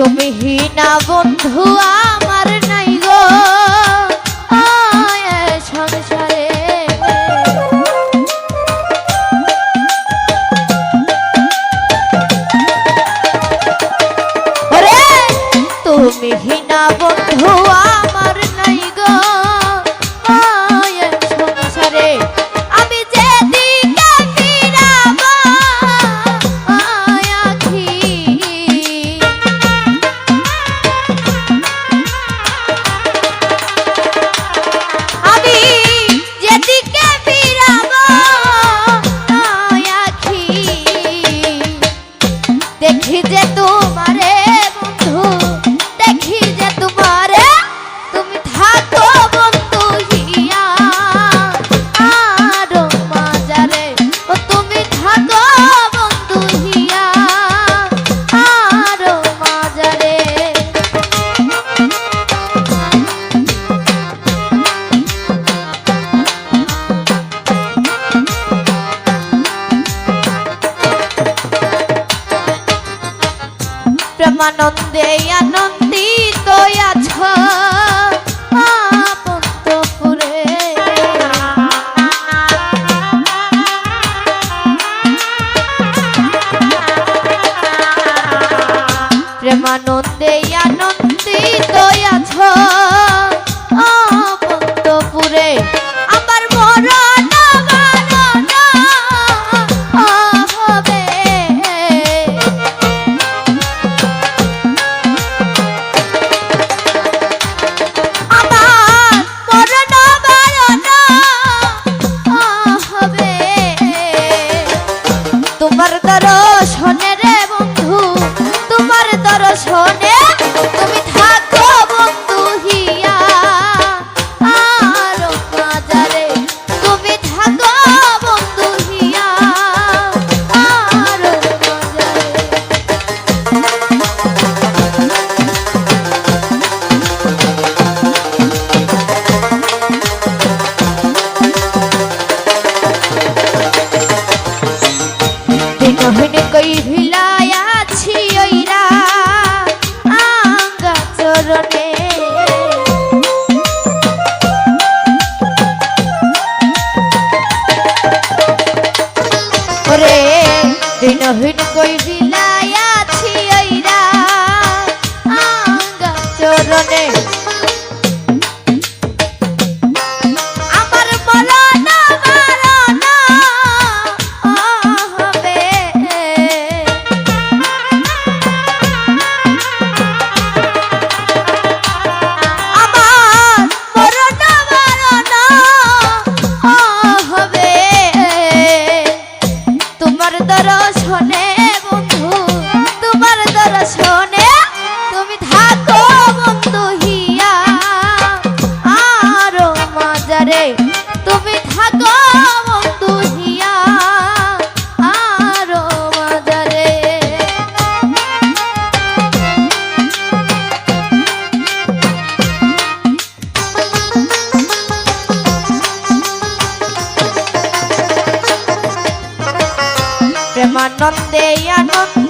তুমি না বন্ধু আমার। মানন্দে আনন্দিত আছো। শোনে তুমি রহিন কই বিলাইয়াছি ঐরা? আঙ্গা চরণে ชอแน่ আনন্দে আনন্দ।